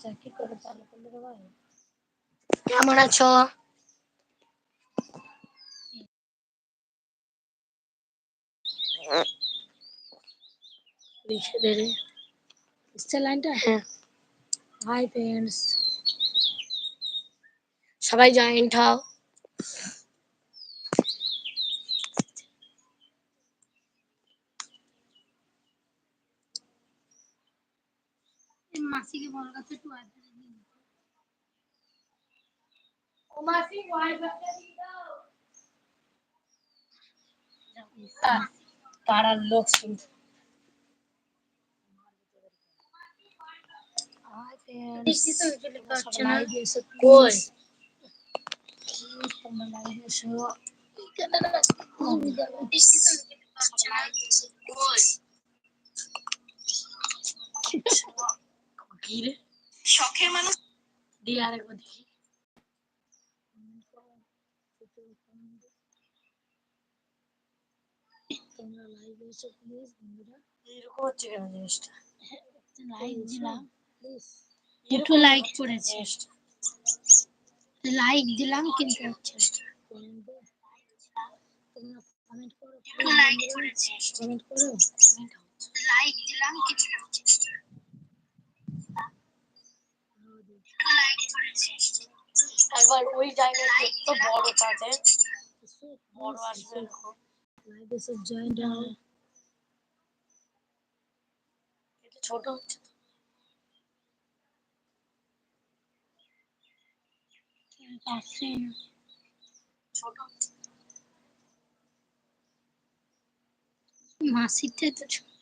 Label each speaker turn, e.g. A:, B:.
A: Jacket করে চালু করলে ভাই
B: কেমন আছো?
A: লাইনটা?
B: হ্যাঁ।
A: হাই ফ্রেন্ডস
B: সবাই জয়েন্ট হও।
A: মাসিকে বড় কাছে একটু আইতে দিন
B: পাড়ার লোক শুনছে
A: হাই ফ্রেন্ডস
B: বৃষ্টি তো উঠলে পাচ্ছে না।
A: লাইভ এসো
B: কই?
A: প্লিজ তোমরা লাইভ এসো
B: কি রে
C: শখের মানুষ?
B: দিয়ে আরেকবার দেখি।
A: তোমরা লাইভ এসো প্লিজ বন্ধুরা।
B: এরকম হচ্ছে কেন জিনিসটা?
A: লাইক দিলাম। প্লিজ
B: দুটো লাইক করেছে।
A: লাইক দিলাম কিন্তু হচ্ছে তোমরা কমেন্ট করো
C: লাইক করেছে।
A: কমেন্ট করো।
C: লাইক দিলাম কিন্তু লাইক
B: একবার ওই জায়গায় একটু বড় কাজে বড় আসবে ছোট হচ্ছে ছোট।
A: মাসিরটাই তো ছোট।